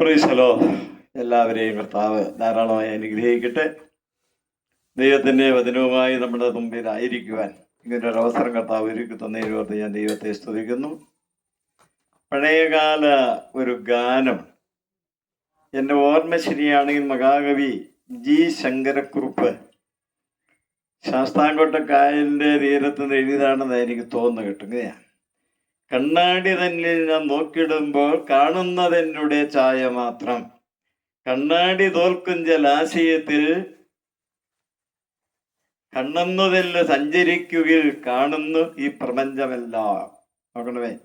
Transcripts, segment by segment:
പ്രീശലോ എല്ലാവരെയും കർത്താവ് ധാരാളമായി അനുഗ്രഹിക്കട്ടെ. ദൈവത്തിന്റെ വചനവുമായി നമ്മുടെ ഇങ്ങനെ ഒരു അവസരം കർത്താവ് ഒരുക്കി തന്നതിനോർത്ത് ഞാൻ ദൈവത്തെ സ്തുതിക്കുന്നു. പഴയകാല ഒരു ഗാനം എന്റെ ഓർമ്മ ശരിയാണെങ്കിൽ മഹാകവി ജി ശങ്കരക്കുറുപ്പ് ശാസ്താംകോട്ട കായലിന്റെ തീരത്ത് നിന്ന് എഴുതിയതാണെന്ന് എനിക്ക് തോന്നുന്നു കിട്ടുകയാണ് കണ്ണാടി തന്നിൽ ഞാൻ നോക്കിടുമ്പോൾ കാണുന്നതെന്നുടെ ചായ മാത്രം. കണ്ണാടി തോൽക്കും ജലാശയത്തിൽ കണ്ണുന്നതെല്ലാം സഞ്ചരിക്കുകയിൽ കാണുന്നു ഈ പ്രപഞ്ചമെല്ലാം. നോക്കണമേ.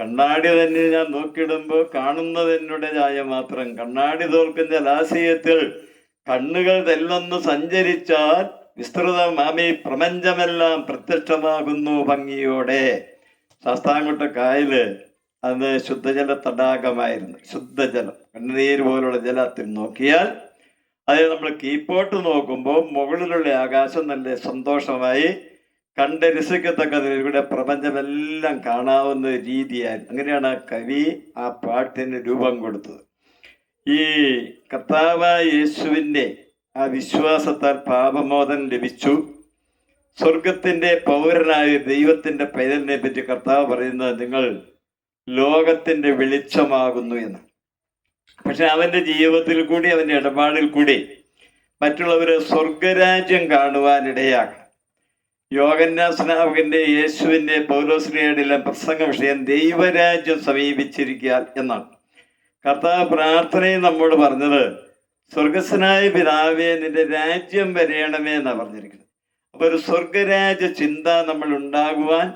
കണ്ണാടി തന്നെ ഞാൻ നോക്കിയിടുമ്പോൾ കാണുന്നതെന്നുടെ ചായ മാത്രം. കണ്ണാടി തോൽക്കും ജലാശയത്തിൽ കണ്ണുകൾ തെല്ലൊന്ന് സഞ്ചരിച്ചാൽ വിസ്തൃതമാമി പ്രപഞ്ചമെല്ലാം പ്രത്യക്ഷമാകുന്നു ഭംഗിയോടെ. ശാസ്താംകോട്ട കായൽ അത് ശുദ്ധജല തടാകമായിരുന്നു ശുദ്ധജലം. കണ്ണുനീര് പോലുള്ള ജലത്തിൽ നോക്കിയാൽ അതിൽ നമ്മൾ കീപ്പോട്ട് നോക്കുമ്പോൾ മുകളിലുള്ള ആകാശം നല്ല സന്തോഷമായി കണ്ട് ഇവിടെ പ്രപഞ്ചമെല്ലാം കാണാവുന്ന രീതിയായി. അങ്ങനെയാണ് ആ കവി ആ പാട്ടിന് രൂപം കൊടുത്തത്. ഈ കർത്താവായ യേശുവിന്റെ ആ വിശ്വാസത്താൽ പാപമോദം ലഭിച്ചു. സ്വർഗത്തിന്റെ പൗരനായ ദൈവത്തിന്റെ പൈതലിനെ പറ്റി കർത്താവ് പറയുന്നത് നിങ്ങൾ ലോകത്തിന്റെ വെളിച്ചമാകുന്നു എന്ന്. പക്ഷെ അവന്റെ ജീവിതത്തിൽ കൂടി അവന്റെ ഇടപാടിൽ കൂടി മറ്റുള്ളവരെ സ്വർഗരാജ്യം കാണുവാനിടയാകണം. യോഗന്യാസ്നാവകന്റെ യേശുവിന്റെ പൗലോസ്ലിയുടെ പ്രസംഗ വിഷയം ദൈവരാജ്യം സമീപിച്ചിരിക്കുക എന്നാണ്. കർത്താവ് പ്രാർത്ഥനയിൽ നമ്മോട് പറഞ്ഞത് സ്വർഗസ്വനായ പിതാവേ നിന്റെ രാജ്യം വരയണമേ എന്നാണ് പറഞ്ഞിരിക്കുന്നത്. അപ്പൊ ഒരു സ്വർഗരാജ ചിന്ത നമ്മൾ ഉണ്ടാകുവാൻ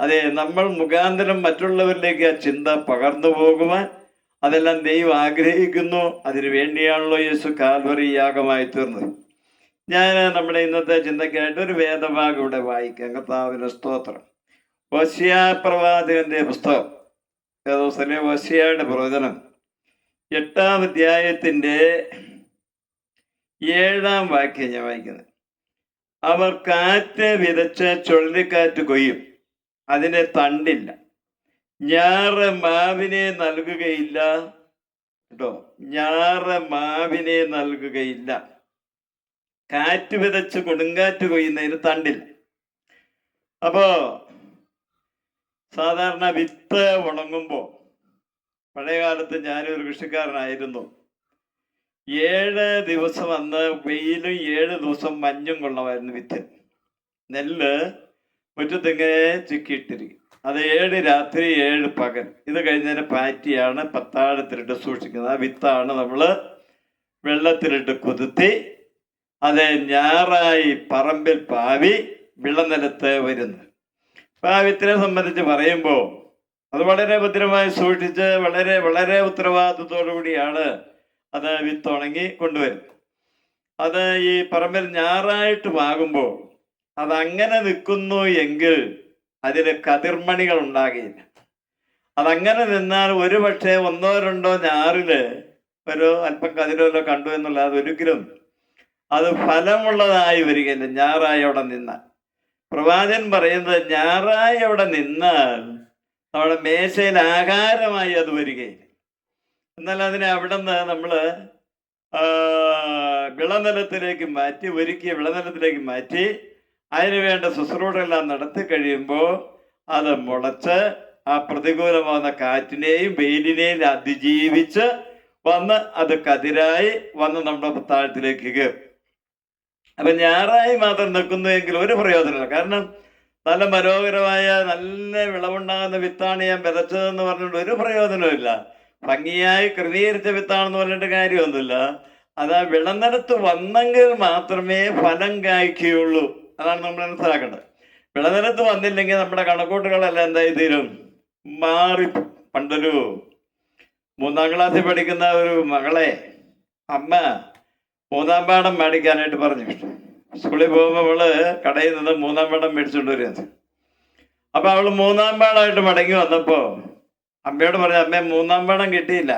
അതെ നമ്മൾ മുഖാന്തരം മറ്റുള്ളവരിലേക്ക് ആ ചിന്ത പകർന്നു പോകുവാൻ അതെല്ലാം ദൈവം ആഗ്രഹിക്കുന്നു. അതിനു വേണ്ടിയാണല്ലോ യേശു കാൽവറി യാഗമായി തീർന്നത്. ഞാൻ നമ്മുടെ ഇന്നത്തെ ചിന്തയ്ക്കായിട്ട് ഒരു വേദഭാഗം ഇവിടെ വായിക്കാം. കർത്താവിന് സ്തോത്രം. വശിയ പ്രവാചകന്റെ പുസ്തകം. ഏതോസിലെ ഓസിയയുടെ പ്രവചനം. എട്ടാം അധ്യായത്തിന്റെ ഏഴാം വാക്യം ഞാൻ വായിക്കുന്നത്. അവർ കാറ്റ് വിതച്ച് ചുഴലിക്കാറ്റ് കൊയ്യും. അതിനെ തണ്ടില്ല. ഞാറ് മാവിനെ നൽകുകയില്ല. കേട്ടോ? ഞാറ് മാവിനെ നൽകുകയില്ല. കാറ്റ് വിതച്ച് കൊടുങ്കാറ്റ് കൊയ്യുന്നതിന് തണ്ടില്ല. അപ്പോ സാധാരണ വിത്ത് ഉണങ്ങുമ്പോ പഴയ കാലത്ത് ഞാനൊരു കൃഷിക്കാരനായിരുന്നു. ഏഴ് ദിവസം അന്ന് വെയിലും ഏഴ് ദിവസം മഞ്ഞും കൊള്ളമായിരുന്നു വിത്ത് നെല്ല് മുറ്റത്തിങ്ങനെ ചുക്കിയിട്ടിരിക്കും അത് ഏഴ് രാത്രി ഏഴ് പകൽ. ഇത് കഴിഞ്ഞതിന് പാറ്റിയാണ് പത്താഴത്തിലിട്ട് സൂക്ഷിക്കുന്നത്. ആ വിത്താണ് നമ്മൾ വെള്ളത്തിലിട്ട് കുതിർത്തി അത് ഞാറായി പറമ്പിൽ പാവി വിളനിലത്ത് വരുന്നത് അപ്പം ആ വിത്തിനെ സംബന്ധിച്ച് പറയുമ്പോൾ അത് വളരെ ഭദ്രമായി സൂക്ഷിച്ച് വളരെ വളരെ ഉത്തരവാദിത്വത്തോടു കൂടിയാണ് അത് വിത്തുണങ്ങി കൊണ്ടുവരും. അത് ഈ പറമ്പിൽ ഞാറായിട്ട് വാകുമ്പോൾ അതങ്ങനെ നിൽക്കുന്നു എങ്കിൽ അതിന് കതിർമണികൾ ഉണ്ടാകില്ല. അതങ്ങനെ നിന്നാൽ ഒരു പക്ഷേ ഒന്നോ രണ്ടോ ഞാറിൽ ഒരു അല്പം കതിരോലോ കണ്ടു എന്നുള്ളത് ഒരിക്കലും അത് ഫലമുള്ളതായി വരികയില്ല ഞാറായി അവിടെ നിന്നാൽ. പ്രവാചൻ പറയുന്നത് ഞാറായി അവിടെ നിന്നാൽ നമ്മുടെ മേശയിൽ ആഹാരമായി അത് വരികയില്ല. എന്നാൽ അതിനെ അവിടെ നിന്ന് നമ്മൾ വിളനിലത്തിലേക്ക് മാറ്റി ഒരുക്കിയ വിളനിലത്തിലേക്ക് മാറ്റി അതിന് വേണ്ട ശുശ്രൂഷയെല്ലാം നടത്തി കഴിയുമ്പോൾ അത് മുളച്ച് ആ പ്രതികൂലമാകുന്ന കാറ്റിനെയും വെയിലിനെയും അതിജീവിച്ച് വന്ന് അത് കതിരായി വന്ന് നമ്മുടെ താഴത്തിലേക്ക് കയറും. അപ്പൊ ഞായറായി മാത്രം നിൽക്കുന്നുവെങ്കിൽ ഒരു പ്രയോജനമില്ല. കാരണം നല്ല മനോഹരമായ നല്ല വിളവുണ്ടാകുന്ന വിത്താണ് ഞാൻ വിതച്ചതെന്ന് പറഞ്ഞുകൊണ്ട് ഒരു പ്രയോജനമില്ല ഭംഗിയായി ക്രമീകരിച്ച വിത്താണെന്ന് പറഞ്ഞിട്ട് കാര്യമൊന്നുമില്ല. അത് ആ വിളനിലത്ത് വന്നെങ്കിൽ മാത്രമേ ഫലം കായ്ക്കുകയുള്ളൂ. അതാണ് നമ്മൾ മനസ്സിലാക്കേണ്ടത്. വിളനിലത്ത് വന്നില്ലെങ്കിൽ നമ്മുടെ കണക്കൂട്ടുകളെല്ലാം എന്തായി തീരും? മാറി പണ്ടൊരു മൂന്നാം ക്ലാസ്സിൽ പഠിക്കുന്ന ഒരു മകളെ അമ്മ മൂന്നാം പാഠം മേടിക്കാനായിട്ട് പറഞ്ഞു. സ്കൂളിൽ പോകുമ്പോൾ അവൾ കടയിൽ നിന്ന് മൂന്നാം പാഠം മേടിച്ചുകൊണ്ട് വരുന്നത് അപ്പൊ അവൾ മൂന്നാം പാഠമായിട്ട് മടങ്ങി വന്നപ്പോ അമ്മയോട് പറഞ്ഞു അമ്മേ മൂന്നാം പടം കിട്ടിയില്ല.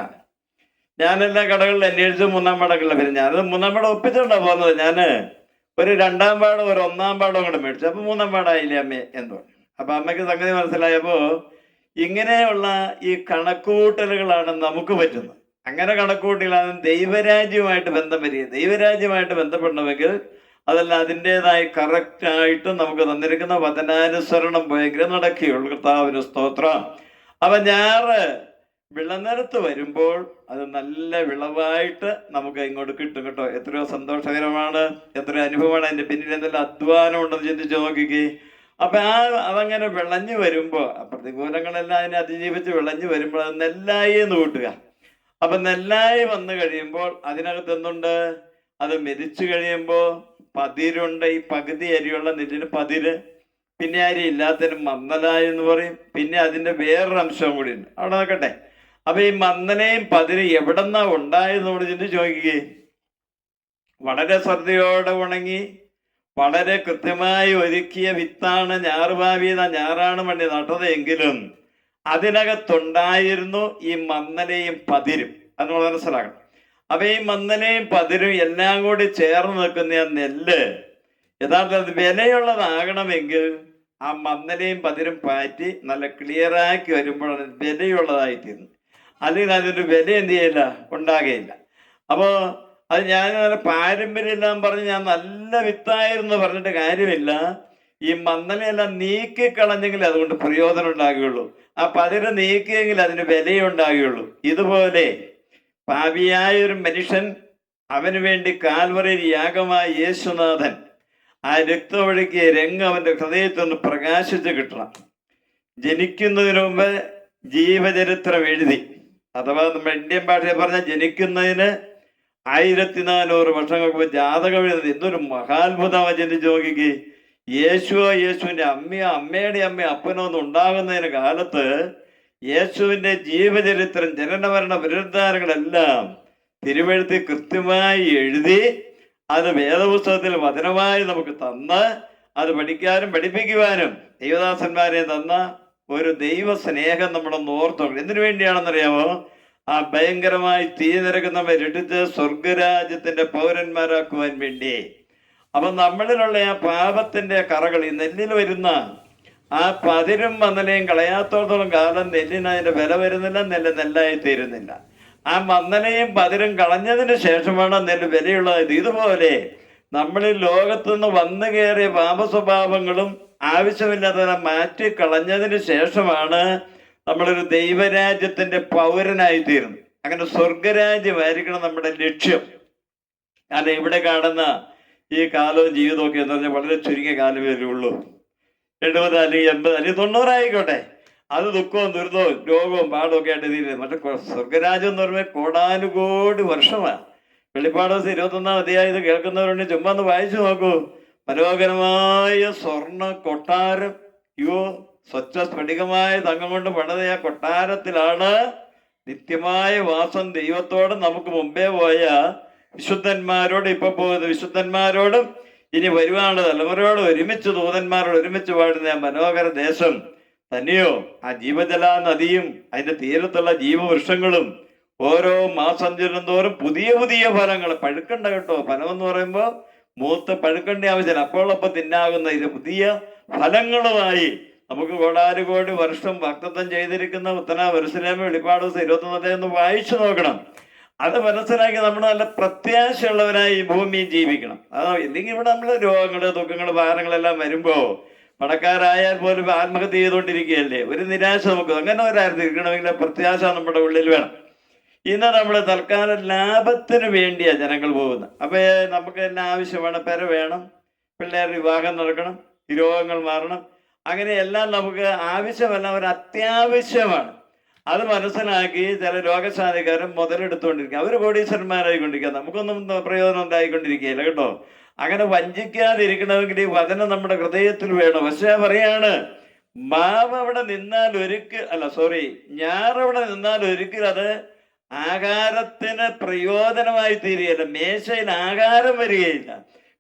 ഞാൻ എല്ലാ കടകളിലും അന്വേഷിച്ച് മൂന്നാം പടം കിട്ടില്ല പിന്നെ ഞാനത് മൂന്നാം പടം ഒപ്പിച്ചോണ്ടാ പോകുന്നത് ഞാൻ ഒരു രണ്ടാം പാടം ഒരു ഒന്നാം പാടം കൂടെ മേടിച്ചു. അപ്പൊ മൂന്നാം പാടായില്ലേ അമ്മേ എന്ന് പറഞ്ഞു. അപ്പൊ അമ്മയ്ക്ക് സംഗതി മനസ്സിലായപ്പോ ഇങ്ങനെയുള്ള ഈ കണക്കൂട്ടലുകളാണ് നമുക്ക് പറ്റുന്നത്. അങ്ങനെ കണക്കൂട്ടിലാണ് ദൈവരാജ്യവുമായിട്ട് ബന്ധം വരിക. ദൈവരാജ്യമായിട്ട് ബന്ധപ്പെടണമെങ്കിൽ അതല്ല അതിന്റെതായ കറക്റ്റായിട്ട് നമുക്ക് തന്നിരിക്കുന്ന വചനാനുസരണം ഭയങ്കര നടക്കുകയുള്ളൂ. കർത്താവിന് സ്തോത്രം. അപ്പൊ ഞാറ് വിളനിരത്ത് വരുമ്പോൾ അത് നല്ല വിളവായിട്ട് നമുക്ക് ഇങ്ങോട്ട് കിട്ടും കേട്ടോ. എത്രയോ സന്തോഷകരമാണ് എത്രയോ അനുഭവമാണ്. അതിന്റെ പിന്നിൽ എന്തെല്ലാം അധ്വാനം ഉണ്ടെന്ന് ചിന്തിച്ച് നോക്കിക്കേ. അപ്പൊ ആ അതങ്ങനെ വിളഞ്ഞു വരുമ്പോ ആ പ്രതികൂലങ്ങളെല്ലാം അതിനെ അതിജീവിച്ച് വിളഞ്ഞു വരുമ്പോൾ അത് നെല്ലായി എന്ന് കൂട്ടുക. അപ്പൊ നെല്ലായി വന്നു കഴിയുമ്പോൾ അതിനകത്ത് എന്തുണ്ട്? അത് മെതിച്ചു കഴിയുമ്പോൾ പതിരുണ്ട്. ഈ പകുതി അരിയുള്ള നെല്ലിന് പതിര് പിന്നെ ആര് ഇല്ലാത്തതിന് മന്നലായി എന്ന് പറയും. പിന്നെ അതിന്റെ വേറൊരു അംശം കൂടി ഉണ്ട് അവിടെ നോക്കട്ടെ. അപ്പൊ ഈ മന്ദനയും പതിരും എവിടെന്നാ ഉണ്ടായെന്ന് നമ്മൾ ചിന്തിച്ച് നോക്കിക്കേ. വളരെ ശ്രദ്ധയോടെ ഉണങ്ങി വളരെ കൃത്യമായി ഒരുക്കിയ വിത്താണ് ഞാറുഭാവിത ഞാറാണ് വണ്ടി നട്ടത് എങ്കിലും അതിനകത്തുണ്ടായിരുന്നു ഈ മന്നലയും പതിരും. അത് മനസ്സിലാക്കണം. അപ്പൊ ഈ മന്നലയും പതിരും എല്ലാം കൂടി ചേർന്ന് നിൽക്കുന്ന നെല്ല് യഥാർത്ഥത്തിൽ വിലയുള്ളതാകണമെങ്കിൽ ആ മന്നലയും പതിരും പാറ്റി നല്ല ക്ലിയറാക്കി വരുമ്പോഴാണ് വിലയുള്ളതായി തീരുന്നത് അല്ലെങ്കിൽ അതിന്റെ വില എന്ത് ചെയ്യില്ല? ഉണ്ടാകുകയില്ല അപ്പോൾ അത് ഞാൻ അങ്ങനെ പാരമ്പര്യമെല്ലാം പറഞ്ഞ് ഞാൻ നല്ല വിത്തായിരുന്നു പറഞ്ഞിട്ട് കാര്യമില്ല. ഈ മന്നലയെല്ലാം നീക്കിക്കളഞ്ഞെങ്കിൽ അതുകൊണ്ട് പ്രയോജനം ഉണ്ടാകുകയുള്ളൂ. ആ പതിര് നീക്കിയെങ്കിൽ അതിന് വിലയുണ്ടാകുകയുള്ളൂ ഇതുപോലെ പാപിയായ ഒരു മനുഷ്യൻ അവന് വേണ്ടി കാൽവറിയിൽ യാഗമായ യേശുനാഥൻ ആ രക്തമൊഴുക്കിയ രംഗം അവന്റെ ഹൃദയത്തിൽ നിന്ന് പ്രകാശിച്ച് കിട്ടണം. ജനിക്കുന്നതിന് മുമ്പ് ജീവചരിത്രം എഴുതി. അഥവാ നമ്മുടെ ഇന്ത്യൻ ഭാഷയിൽ പറഞ്ഞ ജനിക്കുന്നതിന് ആയിരത്തി നാനൂറ് വർഷങ്ങൾക്ക് മുമ്പ് ജാതകം എഴുതുന്നത് എന്തൊരു മഹാത്ഭുതമാണ് ചിന്തിച്ച് നോക്കിക്ക്. യേശുവോ യേശുവിന്റെ അമ്മയോ അമ്മയുടെ അമ്മയോ അപ്പനോ ഒന്നും ഉണ്ടാകുന്നതിന് കാലത്ത് യേശുവിന്റെ ജീവചരിത്രം ജനനമരണ പുനരുദ്ധാരങ്ങളെല്ലാം തിരുവഴുത്തി കൃത്യമായി എഴുതി അത് വേദപുസ്തകത്തിൽ വചനമായി നമുക്ക് തന്ന് അത് പഠിക്കാനും പഠിപ്പിക്കുവാനും ദൈവദാസന്മാരെ തന്ന ഒരു ദൈവ സ്നേഹം നമ്മുടെ ഓർത്തോളൂ എന്തിനു വേണ്ടിയാണെന്നറിയാമോ? ആ ഭയങ്കരമായി തീ നിരക്കുന്നവരെ രട്ടിച്ച് സ്വർഗരാജ്യത്തിന്റെ പൗരന്മാരാക്കുവാൻ വേണ്ടി. അപ്പൊ നമ്മളിലുള്ള ആ പാപത്തിന്റെ കറകൾ ഈ നെല്ലിൽ വരുന്ന ആ പതിരും മന്നലയും കളയാത്തോടത്തോളം കാലം നെല്ലിന് അതിന്റെ വില വരുന്നില്ല നെല്ല് നെല്ലായി തീരുന്നില്ല. ആ വന്ദനയും പതിരും കളഞ്ഞതിന് ശേഷമാണ് നെല്ല് വിലയുള്ളത്. ഇതുപോലെ നമ്മൾ ഈ ലോകത്തു നിന്ന് വന്നു കയറിയ പാപ സ്വഭാവങ്ങളും ആവശ്യമില്ലാത്തതിനെ മാറ്റി കളഞ്ഞതിന് ശേഷമാണ് നമ്മളൊരു ദൈവരാജ്യത്തിന്റെ പൗരനായി തീരുന്നത് അങ്ങനെ സ്വർഗരാജ്യമായിരിക്കണം നമ്മുടെ ലക്ഷ്യം. കാരണം ഇവിടെ കാണുന്ന ഈ കാലവും ജീവിതമൊക്കെ എന്ന് പറഞ്ഞാൽ വളരെ ചുരുങ്ങിയ കാലമേ ഉള്ളൂ. എഴുപത് അല്ലെങ്കിൽ എൺപത് അല്ലെങ്കിൽ തൊണ്ണൂറായിക്കോട്ടെ. അത് ദുഃഖവും ദുരിതവും രോഗവും പാടവും ഒക്കെ ആയിട്ട് തീരുന്നത് മറ്റേ സ്വർഗരാജ്യം എന്ന് പറയുമ്പോൾ കോടാനുകോടി വർഷമാണ് വെളിപ്പാട് ദിവസം ഇരുപത്തൊന്നാം അധ്യായം കേൾക്കുന്നവരുണ്ട്. ചുമ്മാ ഒന്ന് വായിച്ചു നോക്കൂ. മനോഹരമായ സ്വർണ കൊട്ടാരം. യോ സ്വച്ഛ സ്ഫടികമായ തങ്കം കൊണ്ട് പണിത ആ കൊട്ടാരത്തിലാണ് നിത്യമായ വാസം ദൈവത്തോട് നമുക്ക് മുമ്പേ പോയ വിശുദ്ധന്മാരോട് ഇപ്പൊ പോയത് വിശുദ്ധന്മാരോടും ഇനി വരുവാനുള്ള തലമുറയോട് ഒരുമിച്ച് ദൂതന്മാരോട് ഒരുമിച്ച് പാടുന്ന മനോഹര ദേശം തന്നെയോ? ആ ജീവജല നദിയും അതിന്റെ തീരത്തുള്ള ജീവവൃക്ഷങ്ങളും ഓരോ മാസം ചെല്ലുന്തോറും പുതിയ പുതിയ ഫലങ്ങൾ. പഴുക്കണ്ട കേട്ടോ. ഫലം എന്ന് പറയുമ്പോൾ മൂത്ത് പഴുക്കണ്ട ആവശ്യമില്ല. അപ്പോൾ അപ്പൊ തിന്നാകുന്ന ഇത് പുതിയ ഫലങ്ങളുമായി നമുക്ക് കോടാനുകോടി വർഷം ഭക്തത്വം ചെയ്തിരിക്കുന്ന ഉത്തന വരുസലേമ വെളിപ്പാട് ദിവസം ഇരുപത്തൊന്നത്തെ ഒന്ന് വായിച്ചു നോക്കണം. അത് മനസ്സിലാക്കി നമ്മൾ നല്ല പ്രത്യാശയുള്ളവരായി ഈ ഭൂമിയിൽ ജീവിക്കണം. അതാ ഇല്ലെങ്കിൽ ഇവിടെ നമ്മൾ രോഗങ്ങൾ ദുഃഖങ്ങൾ ഭാരങ്ങളെല്ലാം വരുമ്പോ പണക്കാരായാൽ പോലും ആത്മഹത്യ ചെയ്തുകൊണ്ടിരിക്കുകയല്ലേ? ഒരു നിരാശ നമുക്ക് അങ്ങനെ ഒരായിരുന്നിരിക്കണമെങ്കിൽ പ്രത്യാശ നമ്മുടെ ഉള്ളിൽ വേണം. ഇന്ന് നമ്മൾ തൽക്കാലം ലാഭത്തിന് വേണ്ടിയാണ് ജനങ്ങൾ പോകുന്നത്. അപ്പോൾ നമുക്ക് തന്നെ ആവശ്യമാണ് പെര വേണം പിള്ളേർ വിവാഹം നടക്കണം രോഗങ്ങൾ മാറണം. അങ്ങനെയെല്ലാം നമുക്ക് ആവശ്യമല്ല ഒരു അത്യാവശ്യമാണ്. അത് മനസ്സിലാക്കി ചില രോഗശാന്തിക്കാരും മുതലെടുത്തുകൊണ്ടിരിക്കുക. അവർ കോടീശ്വരന്മാരായിക്കൊണ്ടിരിക്കുക. നമുക്കൊന്നും പ്രയോജനം ഉണ്ടായിക്കൊണ്ടിരിക്കുകയില്ല കേട്ടോ? അങ്ങനെ വഞ്ചിക്കാതിരിക്കണമെങ്കിൽ ഈ വചനം നമ്മുടെ ഹൃദയത്തിൽ വേണം. പക്ഷെ പറയാണ് മാവ് അവിടെ നിന്നാൽ ഒരുക്ക് അല്ല സോറി ഞാറവിടെ നിന്നാൽ ഒരിക്കലും അത് ആകാരത്തിന് പ്രയോജനമായി തീരുകയില്ല. മേശയിൽ ആകാരം വരികയില്ല.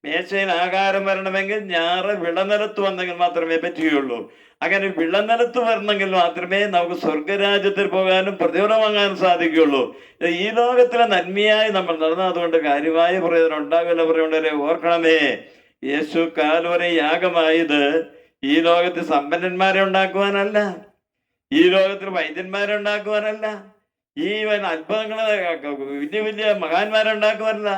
മേശയിൽ ആകാരം വരണമെങ്കിൽ ഞാറ് വിളനിലത്ത് വന്നെങ്കിൽ മാത്രമേ പറ്റുകയുള്ളൂ. അങ്ങനെ വിളനിലത്ത് വരണമെങ്കിൽ മാത്രമേ നമുക്ക് സ്വർഗരാജ്യത്തിൽ പോകാനും പ്രതിഫലം വാങ്ങാനും സാധിക്കുകയുള്ളൂ. ഈ ലോകത്തിലെ നന്മയായി നമ്മൾ നടന്ന അതുകൊണ്ട് കാര്യമായ പ്രയോജനം ഉണ്ടാകില്ല പറയുന്നവരെ ഓർക്കണമേ. യേശു കാൽവരെ യാഗമായത് ഈ ലോകത്തിൽ സമ്പന്നന്മാരെ ഉണ്ടാക്കുവാനല്ല ഈ ലോകത്തിൽ വൈദ്യന്മാരെ ഉണ്ടാക്കുവാനല്ല ഈ അത്ഭുതങ്ങളെ വലിയ വലിയ മഹാന്മാരെ ഉണ്ടാക്കുവാനല്ല.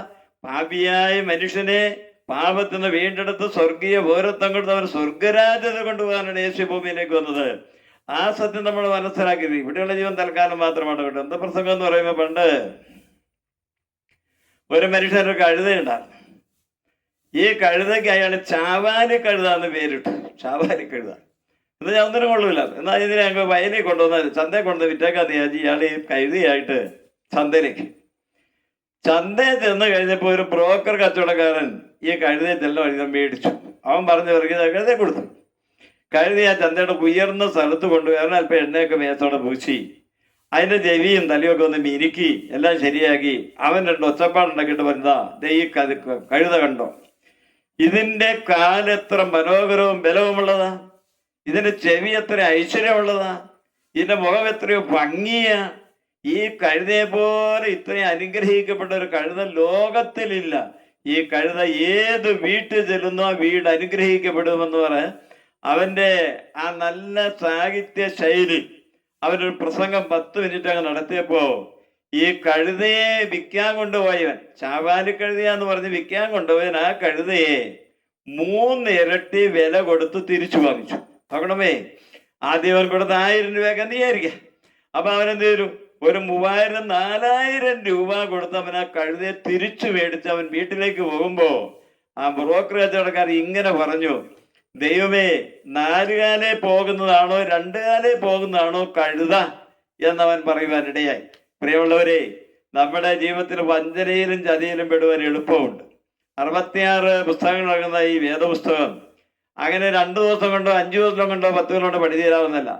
പാപിയായ മനുഷ്യനെ പാപത്തിൽ നിന്ന് വീണ്ടെടുത്ത് സ്വർഗീയ പൗരത്വം കൊടുത്ത് അവർ സ്വർഗരാജ്യത കൊണ്ടുപോകാനാണ് യേശു ഭൂമിയിലേക്ക് വന്നത്. ആ സത്യം നമ്മൾ മനസ്സിലാക്കിയത് ഇവിടെയുള്ള ജീവൻ തൽക്കാലം മാത്രമാണ് കേട്ടോ. എന്താ പ്രസംഗം എന്ന് പറയുമ്പോൾ പണ്ട് ഒരു മനുഷ്യനൊരു കഴുതയുണ്ടായിരുന്നു ഈ കഴുതയ്ക്ക് അയാൾ ചാവാലി കഴുത എന്ന് പേരിട്ടു. ചാവാലി കഴുത. എന്നാൽ ഞാൻ ഒന്നിനും കൊള്ളൂല. എന്നാൽ ഇതിനെ ഞങ്ങൾ വയലിൽ കൊണ്ടുവന്നാൽ ചന്തയിൽ കൊണ്ടുവന്ന് വിറ്റേക്കാന്ന് വിചാരിച്ച് ഇയാൾ ഈ കഴുതിയായിട്ട് ചന്തയിലേക്ക്. ചന്തയിൽ ചെന്ന് കഴിഞ്ഞപ്പോൾ ഒരു ബ്രോക്കർ കച്ചവടക്കാരൻ ഈ കഴുതയെ തെല്ലം വഴി മേടിച്ചു അവൻ പറഞ്ഞ ഇറങ്ങി കഴുതയെ കൊടുത്തു. കഴുതി ആ ചന്തയുടെ ഉയർന്ന സ്ഥലത്ത് കൊണ്ടുവരണം. അല്പം എണ്ണയൊക്കെ മേത്തോടെ പൂച്ചി അതിന്റെ ചെവിയും തലയൊക്കെ ഒന്ന് മിനുക്കി. എല്ലാം ശരിയാക്കി. അവൻ രണ്ട് ഒച്ചപ്പാടുണ്ടാക്കിയിട്ട് പറഞ്ഞതാ ദൈ ഈ കഴുത കണ്ടോ? ഇതിന്റെ കാലെത്ര മനോഹരവും ബലവുമുള്ളതാ. ഇതിന്റെ ചെവി എത്ര ഐശ്വര്യമുള്ളതാ. ഇതിന്റെ മുഖം എത്രയോ ഭംഗിയാ. ഈ കഴുതയെ പോലെ ഇത്രയും അനുഗ്രഹിക്കപ്പെട്ട ഒരു കഴുത ലോകത്തിലില്ല. ഈ കഴുത ഏത് വീട്ടിൽ ചെല്ലുന്നോ ആ വീട് അനുഗ്രഹിക്കപ്പെടുമെന്ന് പറയാൻ അവന്റെ ആ നല്ല സാഹിത്യ ശൈലി അവനൊരു പ്രസംഗം പത്ത് മിനിറ്റ് അങ്ങ് നടത്തിയപ്പോ ഈ കഴുതയെ വിൽക്കാൻ കൊണ്ടുപോയവൻ ചാവാലി കഴുതയാന്ന് പറഞ്ഞ് വിൽക്കാൻ കൊണ്ടുപോയവൻ ആ കഴുതയെ മൂന്ന് ഇരട്ടി വില കൊടുത്ത് തിരിച്ചു വാങ്ങിച്ചു. നോക്കണമേ ആദ്യം അവൻ കൊടുത്ത ആയിരം രൂപയൊക്കെ നീയായിരിക്കാം. അപ്പൊ അവനെന്ത് ചെയ്തു? ഒരു മൂവായിരം നാലായിരം രൂപ കൊടുത്ത് അവൻ ആ കഴുതയെ തിരിച്ചു മേടിച്ച് അവൻ വീട്ടിലേക്ക് പോകുമ്പോ ആ ബ്രോക്കറേജ് കടക്കാർ ഇങ്ങനെ പറഞ്ഞു ദൈവമേ നാലുകാലേ പോകുന്നതാണോ രണ്ടുകാലേ പോകുന്നതാണോ കഴുത? എന്നവൻ പറയുവാനിടയായി പ്രിയമുള്ളവരെ നമ്മുടെ ജീവിതത്തിൽ വഞ്ചനയിലും ചതിയിലും പെടുവാൻ എളുപ്പമുണ്ട്. അറുപത്തിയാറ് നടക്കുന്ന ഈ വേദപുസ്തകം അങ്ങനെ രണ്ടു ദിവസം കൊണ്ടോ അഞ്ചു ദിവസം കൊണ്ടോ പത്ത് കൊണ്ടോ പഠിച്ചു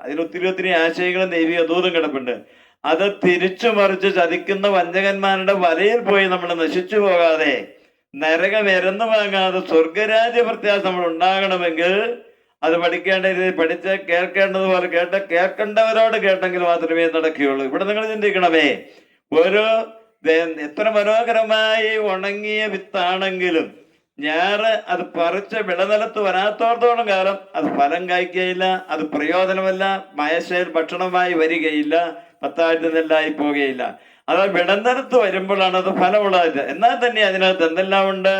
അതിൽ ഒത്തിരി ഒത്തിരി ആശയങ്ങളും ദൈവിക ദൂതും കിടപ്പുണ്ട്. അത് തിരിച്ചു മറിച്ച് ചതിക്കുന്ന വഞ്ചകന്മാരുടെ വലയിൽ പോയി നമ്മൾ നശിച്ചു പോകാതെ നരകം എരന്നു വാങ്ങാതെ സ്വർഗരാജ്യ പ്രത്യാശ നമ്മൾ ഉണ്ടാകണമെങ്കിൽ അത് പഠിക്കേണ്ട രീതി പഠിച്ച് കേൾക്കേണ്ടതുപോലെ കേട്ട കേൾക്കേണ്ടവരോട് കേട്ടെങ്കിൽ മാത്രമേ നടക്കുകയുള്ളൂ. ഇവിടെ നിങ്ങൾ ചിന്തിക്കണമേ ഒരു എത്ര മനോഹരമായി ഉണങ്ങിയ വിത്താണെങ്കിലും ഞാറ് അത് പറിച്ച് വിളനിലത്ത് വരാത്തോടത്തോളം കാലം അത് ഫലം കായ്ക്കുകയില്ല അത് പ്രയോജനമല്ല മയശയിൽ ഭക്ഷണമായി വരികയില്ല പത്താഴ്ച നെല്ലായി പോകുകയില്ല അത് വിടന്നെടുത്ത് വരുമ്പോഴാണ് അത് ഫലമുള്ളത്. എന്നാൽ തന്നെ അതിനകത്ത് എന്തെല്ലാം ഉണ്ട്?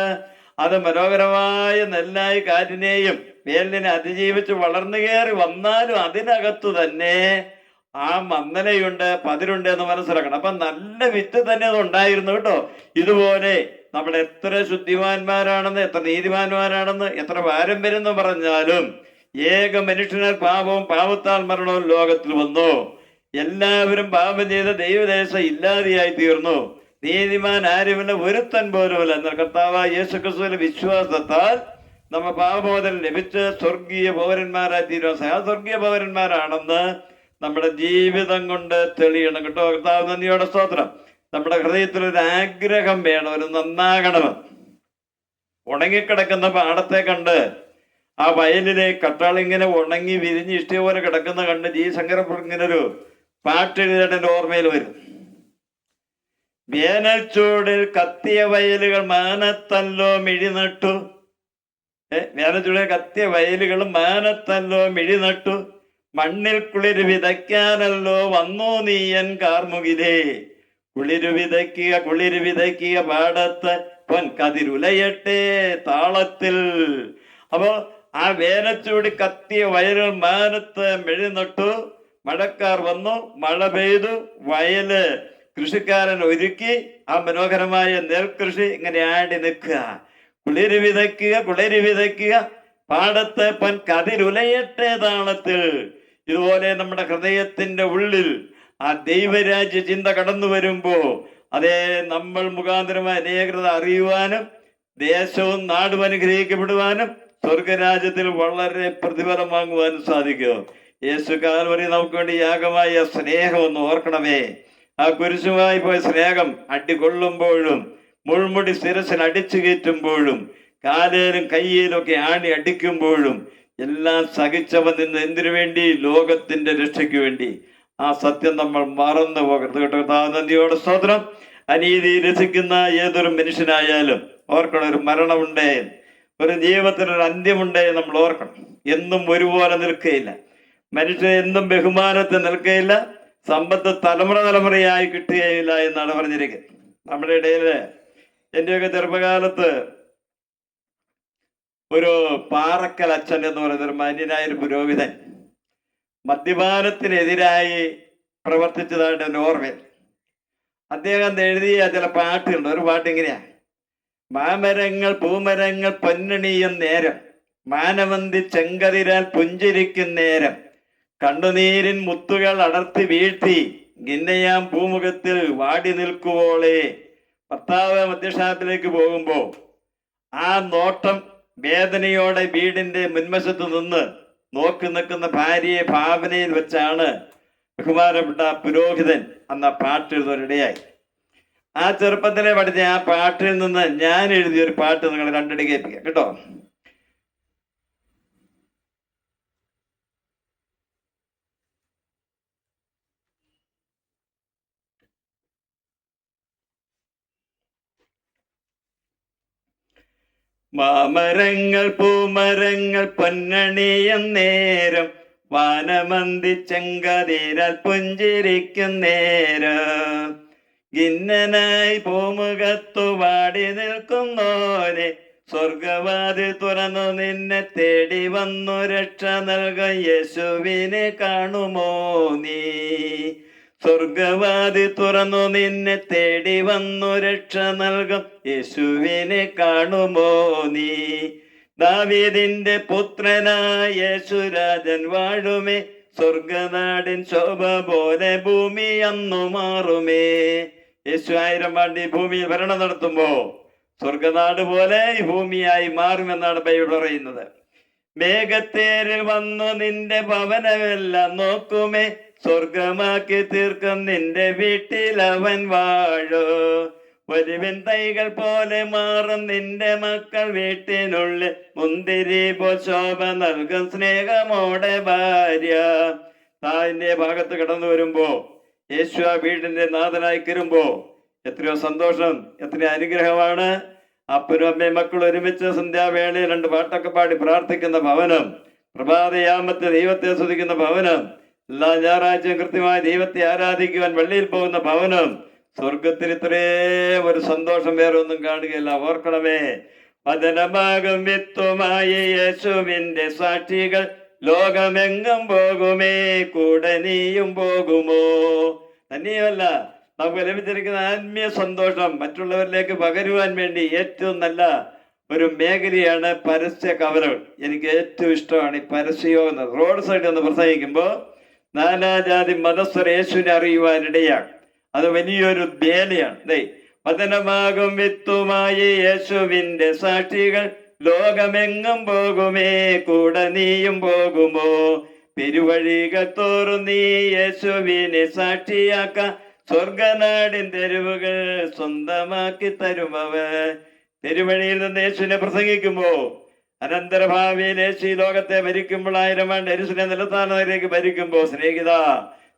അത് മനോഹരമായ നെല്ലായി കാറ്റിനെയും വേലിനെ അതിജീവിച്ച് വളർന്നു കയറി വന്നാലും അതിനകത്ത് തന്നെ ആ മന്നലയുണ്ട് പതിരുണ്ട് എന്ന് മനസ്സിലാക്കണം. അപ്പൊ നല്ല വിത്ത് തന്നെ അത് ഉണ്ടായിരുന്നു കേട്ടോ. ഇതുപോലെ നമ്മൾ എത്ര ശുദ്ധിമാന്മാരാണെന്ന് എത്ര നീതിമാന്മാരാണെന്ന് എത്ര പാരമ്പര്യം എന്ന് പറഞ്ഞാലും ഏക മനുഷ്യനാൽ പാപവും പാപത്താൽ മരണവും ലോകത്തിൽ വന്നു. എല്ലാവരും പാപം ചെയ്ത ദൈവദേശം ഇല്ലാതെയായി തീർന്നു. നീതിമാൻ ആരുമില്ല ഒരുത്തൻ പോലുമില്ല. എന്നാൽ കർത്താവ് യേശു ക്രിസ്തുവിന്റെ വിശ്വാസത്താൽ നമ്മ പാപബോധം ലഭിച്ച് സ്വർഗീയ പൗരന്മാരായി തീരുവാൻ സഹ സ്വർഗീയ പൗരന്മാരാണെന്ന് നമ്മുടെ ജീവിതം കൊണ്ട് തെളിയണം. കേട്ടോ കർത്താവ് നന്ദിയോടെ സ്തോത്രം. നമ്മുടെ ഹൃദയത്തിൽ ഒരു ആഗ്രഹം വേണം ഒരു നന്നാകണമെന്ന് ഉണങ്ങിക്കിടക്കുന്ന പാടത്തെ കണ്ട് ആ വയലിലെ കട്ടാളിങ്ങനെ ഉണങ്ങി വിരിഞ്ഞ് ഇഷ്ടപോലെ കിടക്കുന്ന കണ്ട് ജീ ശങ്കരപ്പുറം ഇങ്ങനെ ഒരു പാട്ട് എഴുതിയിട്ട് എന്റെ ഓർമ്മയിൽ വരും. വേനൽ ചൂടിൽ കത്തിയ വയലുകൾ മാനത്തല്ലോ മിഴിനട്ടു. ഏ വേനൽച്ചൂടിൽ ചൂടിൽ കത്തിയ വയലുകൾ മാനത്തല്ലോ മിഴിനട്ടു. മണ്ണിൽ കുളിര് വിതയ്ക്കാനല്ലോ വന്നു നീയൻ കാർമുകിലേ. കുളിരു വിതയ്ക്കുക കുളിരു വിതയ്ക്കുക പാടത്ത് പൊൻ കതിരുലയട്ടെ താളത്തിൽ. അപ്പോ ആ വേനച്ചൂടി കത്തിയ വയലുകൾ മാനത്ത് മെഴി നട്ടു മഴക്കാർ വന്നു മഴ പെയ്തു വയൽ കൃഷിക്കാരൻ ഒരുക്കി ആ മനോഹരമായ നെൽകൃഷി ഇങ്ങനെ ആടി നിൽക്കുക. കുളിര് വിതയ്ക്കുക കുളിര് വിതയ്ക്കുക. പാടത്തെ പൻ കതിരുലയട്ടെ താളത്തിൽ. ഇതുപോലെ നമ്മുടെ ഹൃദയത്തിന്റെ ഉള്ളിൽ ആ ദൈവരാജ്യ ചിന്ത കടന്നു വരുമ്പോ അതേ നമ്മൾ മുഖാന്തരമായി അനേകൃത അറിയുവാനും ദേശവും നാടും അനുഗ്രഹിക്കപ്പെടുവാനും സ്വർഗരാജ്യത്തിൽ വളരെ പ്രതിഫലം വാങ്ങുവാനും സാധിക്കും. യേശു കാൽവറി നമുക്ക് വേണ്ടി യാഗമായ സ്നേഹം ഒന്ന് ഓർക്കണമേ. ആ കുരിശുമായി പോയ സ്നേഹം അടികൊള്ളുമ്പോഴും മുൾമുടി ശിരസിൽ അടിച്ചു കയറ്റുമ്പോഴും കാലേലും കയ്യിലും ഒക്കെ ആണി അടിക്കുമ്പോഴും എല്ലാം സഹിച്ചവൻ നിന്ന് എന്തിനു വേണ്ടി? ലോകത്തിന്റെ രക്ഷയ്ക്ക് വേണ്ടി. ആ സത്യം നമ്മൾ മറന്നു പോകരുത് കേട്ടോ നന്ദിയോടെ സ്തോത്രം. അനീതി രസിക്കുന്ന ഏതൊരു മനുഷ്യനായാലും ഓർക്കണം ഒരു മരണമുണ്ടേ. ഒരു ജീവിതത്തിനൊരു അന്ത്യമുണ്ടേ നമ്മൾ ഓർക്കണം. എന്നും ഒരുപോലെ നിൽക്കുകയില്ല. മനുഷ്യൻ എന്തും ബഹുമാനത്തെ നിൽക്കുകയില്ല സമ്പത്ത് തലമുറ തലമുറയായി കിട്ടുകയില്ല എന്നാണ് പറഞ്ഞിരിക്കുന്നത്. നമ്മുടെ ഇടയിൽ എന്റെയൊക്കെ ചെറുപ്പകാലത്ത് ഒരു പാറക്കൽ അച്ഛൻ എന്ന് പറയുന്ന ഒരു മാന്യനായ ഒരു പുരോഹിതൻ മദ്യപാനത്തിനെതിരായി പ്രവർത്തിച്ചതായിട്ട് എന്റെ ഓർമ്മയിൽ. അദ്ദേഹം എഴുതിയ ചില പാട്ടുകളുണ്ട്. ഒരു പാട്ട് ഇങ്ങനെയാണ് മാമരങ്ങൾ പൂമരങ്ങൾ പൊന്നണിയും നേരം മാനവന്തി ചെങ്കതിരാൽ പുഞ്ചിരിക്കും നേരം കണ്ണുനീരിൻ മുത്തുകൾ അടർത്തി വീഴ്ത്തി ഗിന്നയാം ഭൂമുഖത്തിൽ വാടി നിൽക്കുവോളെ. ഭർത്താവ് മദ്യഷാപ്പിലേക്ക് പോകുമ്പോൾ ആ നോട്ടം വേദനയോടെ വീടിന്റെ മുൻവശത്ത് നിന്ന് നോക്കി നിൽക്കുന്ന ഭാര്യയെ ഭാവനയിൽ വെച്ചാണ് ബഹുമാനപ്പെട്ട പുരോഹിതൻ അന്ന പാട്ട് എഴുതുവാനിടയായി ആ ചെറുപ്പത്തിലെ പഠിച്ച ആ പാട്ടിൽ നിന്ന് ഞാൻ എഴുതിയ ഒരു പാട്ട് നിങ്ങൾ രണ്ടടി കേൾപ്പിക്കാം. കേട്ടോ? മാമരങ്ങൾ പൂമരങ്ങൾ പൊന്നണിയും നേരം. വാനമന്തി ചെങ്കതിരാൽ പുഞ്ചിരിക്കും നേരം. ഗിന്നനായി പൂമുഖത്തു വാടി നിൽക്കുന്നോനെ സ്വർഗവാതി തുറന്നു നിന്നെ തേടി വന്നു രക്ഷ നൽക യേശുവിനെ കാണുമോ നീ? സ്വർഗവാതി തുറന്നു നിന്നെ തേടി വന്നു രക്ഷ നൽകും. യേശുവിനെ കാണുമോ നീ? ദാവീദിന്റെ പുത്രനായ യേശുരാജൻ വാഴുമേ. സ്വർഗനാടിൻ ശോഭ പോലെ ഭൂമി അന്നു മാറുമേ. യേശു ആയിരം വാണ്ടി ഭൂമിയിൽ ഭരണം നടത്തുമ്പോ സ്വർഗനാട് പോലെ ഭൂമിയായി മാറുമെന്നാണ് ബൈബിൾ പറയുന്നത്. മേഘത്തേരിൽ വന്നു നിന്റെ ഭവനമെല്ലാം നോക്കുമേ. സ്വർഗമാക്കി തീർക്കും നിന്റെ വീട്ടിൽ അവൻ വാഴോ. ഒരുവൻ തൈകൾ പോലെ മാറും നിന്റെ മക്കൾ വീട്ടിനുള്ളിൽ. മുന്തിരി പോ ശോഭ നൽകും സ്നേഹമോടെ ഭാര്യ. താന്റെ ഭാഗത്ത് കടന്നു വരുമ്പോ യേശു ആ വീടിന്റെ നാഥനായി കയറുമ്പോ എത്രയോ സന്തോഷം എത്രയോ അനുഗ്രഹമാണ്. അപ്പനും അമ്മയും മക്കൾ ഒരുമിച്ച് സന്ധ്യാവേളയിൽ രണ്ട് പാട്ടൊക്കെ പാടി പ്രാർത്ഥിക്കുന്ന ഭവനം പ്രഭാതയാമത്തെ ദൈവത്തെ സ്തുതിക്കുന്ന ഭവനം എല്ലാ ഞായറാഴ്ചയും കൃത്യമായി ദൈവത്തെ ആരാധിക്കുവാൻ വെള്ളിയിൽ പോകുന്ന ഭവനം. സ്വർഗത്തിൽ ഇത്രയും ഒരു സന്തോഷം വേറെ ഒന്നും കാണുകയില്ല. ഓർക്കണമേ വചനഭാഗം വിത്വമായി യേശുവിന്റെ സാക്ഷികൾ. ലോകമെങ്ങും പോകുമേ കൂടെ നീയും പോകുമോ? തന്നെയുമല്ല നമുക്ക് ലഭിച്ചിരിക്കുന്ന ആത്മീയ സന്തോഷം മറ്റുള്ളവരിലേക്ക് പകരുവാൻ വേണ്ടി ഏറ്റവും നല്ല ഒരു മേഖലയാണ് പരസ്യ കവലകൾ. എനിക്ക് ഏറ്റവും ഇഷ്ടമാണ് ഈ പരസ്യയോഗം. റോഡ് സൈഡിൽ ഒന്ന് പ്രസംഗിക്കുമ്പോൾ നാനാജാതി മതസ്ഥർ യേശുവിനെ അറിയുവാനിടയാണ് അത് വലിയൊരു വേലയാണ്. ദൈ പതനമാകും വിത്തുമായി യേശുവിന്റെ സാക്ഷികൾ. ലോകമെങ്ങും പോകുമേ? കൂടെ നീയും പോകുമോ? പെരുവഴികൾ തോറും നീ യേശുവിനെ സാക്ഷിയാക്ക. സ്വർഗനാടിൻ തെരുവുകൾ സ്വന്തമാക്കി തരുമവ. തെരുവഴിയിൽ നിന്ന് യേശുവിനെ പ്രസംഗിക്കുമ്പോ അനന്തരഭാവിയിൽ യേശു ഈ ലോകത്തെ ഭരിക്കുമ്പോൾ ആയിരം ആണ്ട് യേശുവിനെ നിലത്താനത്തിലേക്ക് ഭരിക്കുമ്പോ സ്നേഹിത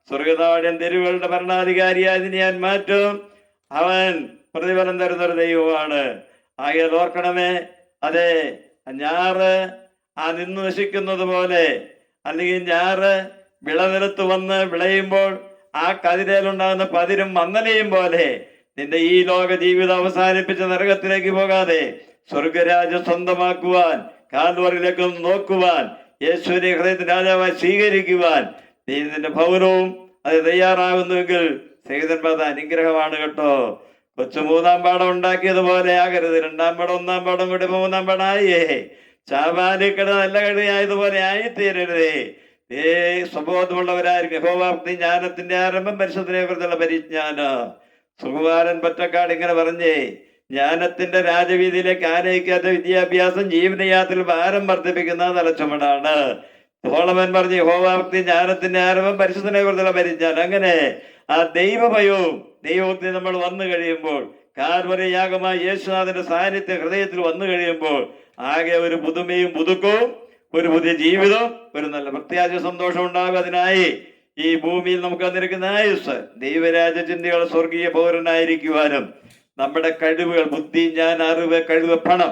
സ്വർഗനാടൻ തെരുവുകളുടെ ഭരണാധികാരിയായി ഞാൻ മാറ്റും. അവൻ പ്രതിഫലം തരുന്ന ഒരു ദൈവമാണ്. ആകെ ഓർക്കണമേ അതെ ഞാറ് ആ നിന്ന് നശിക്കുന്നത് പോലെ അല്ലെങ്കിൽ ഞാറ് വിളനിലത്ത് വന്ന് വിളയുമ്പോൾ ആ കതിരയിലുണ്ടാകുന്ന പതിരും മന്നലയും പോലെ നിന്റെ ഈ ലോക ജീവിതം അവസാനിപ്പിച്ച നരകത്തിലേക്ക് പോകാതെ സ്വർഗരാജ്യം സ്വന്തമാക്കുവാൻ കാൽവറിലേക്ക് നോക്കുവാൻ യേശുവിനെ ഹൃദയത്തിന് രാജാവായി സ്വീകരിക്കുവാൻ നീ നിന്റെ ഭൗനവും അത് തയ്യാറാകുന്നുവെങ്കിൽ സേതന്മാത അനുഗ്രഹമാണ് കേട്ടോ. കൊച്ചു മൂന്നാം പാഠം ഉണ്ടാക്കിയതുപോലെ ആകരുത്. രണ്ടാം പാഠം ഒന്നാം പാഠം കൂടി മൂന്നാം പാഠമായേ ചാവാലിക്കട നല്ല കഴിയായതുപോലെ ആയിത്തീരരുതേ. ഏ സ്വബോധമുള്ളവരായിരിക്കും യഹോവാപ്തി ജ്ഞാനത്തിന്റെ ആരംഭം പരിശുദ്ധനെ കുറിച്ചുള്ള പരിജ്ഞാന. സുകുമാരൻ പറ്റക്കാട് ഇങ്ങനെ പറഞ്ഞേ ജ്ഞാനത്തിന്റെ രാജവീതിയിലേക്ക് ആനയിക്കാത്ത വിദ്യാഭ്യാസം ജീവനയാത്രയിൽ ഭാരം വർദ്ധിപ്പിക്കുന്ന തലച്ചുമടാണ്. സോളമൻ പറഞ്ഞു യഹോവാപ്തി ജ്ഞാനത്തിന്റെ ആരംഭം പരിശുദ്ധനെ കുറിച്ചുള്ള പരിജ്ഞാനം. അങ്ങനെ ആ ദൈവഭയവും ദൈവഭക്തി നമ്മൾ വന്നു കഴിയുമ്പോൾ കാർവര യാഗമായ യേശുനാഥന്റെ സാന്നിധ്യം ഹൃദയത്തിൽ വന്നു കഴിയുമ്പോൾ ആകെ ഒരു പുതുമയും പുതുക്കവും ഒരു പുതിയ ജീവിതം ഒരു നല്ല പ്രത്യാശ സന്തോഷം ഉണ്ടാകും അതിനായി ഈ ഭൂമിയിൽ നമുക്ക് തന്നിരിക്കുന്ന ആയുസ്. ദൈവരാജ ചിന്തകൾ സ്വർഗീയ പൗരനായിരിക്കുവാനും നമ്മുടെ കഴിവുകൾ ബുദ്ധി ഞാൻ അറിവ് കഴിവ് പണം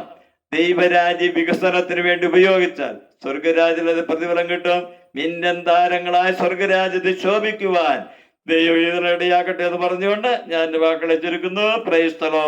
ദൈവരാജ്യ വികസനത്തിന് വേണ്ടി ഉപയോഗിച്ചാൽ സ്വർഗരാജ്യത്തിൽ അത് പ്രതിഫലം കിട്ടും. മിന്നൻ താരങ്ങളായ സ്വർഗരാജ്യത്തെ ശോഭിക്കുവാൻ ദൈവം ഇതിനിടയാക്കട്ടെ എന്ന് പറഞ്ഞുകൊണ്ട് ഞാൻ എന്റെ വാക്കുകളെ ചുരുക്കുന്നു. പ്രൈസ്തലോ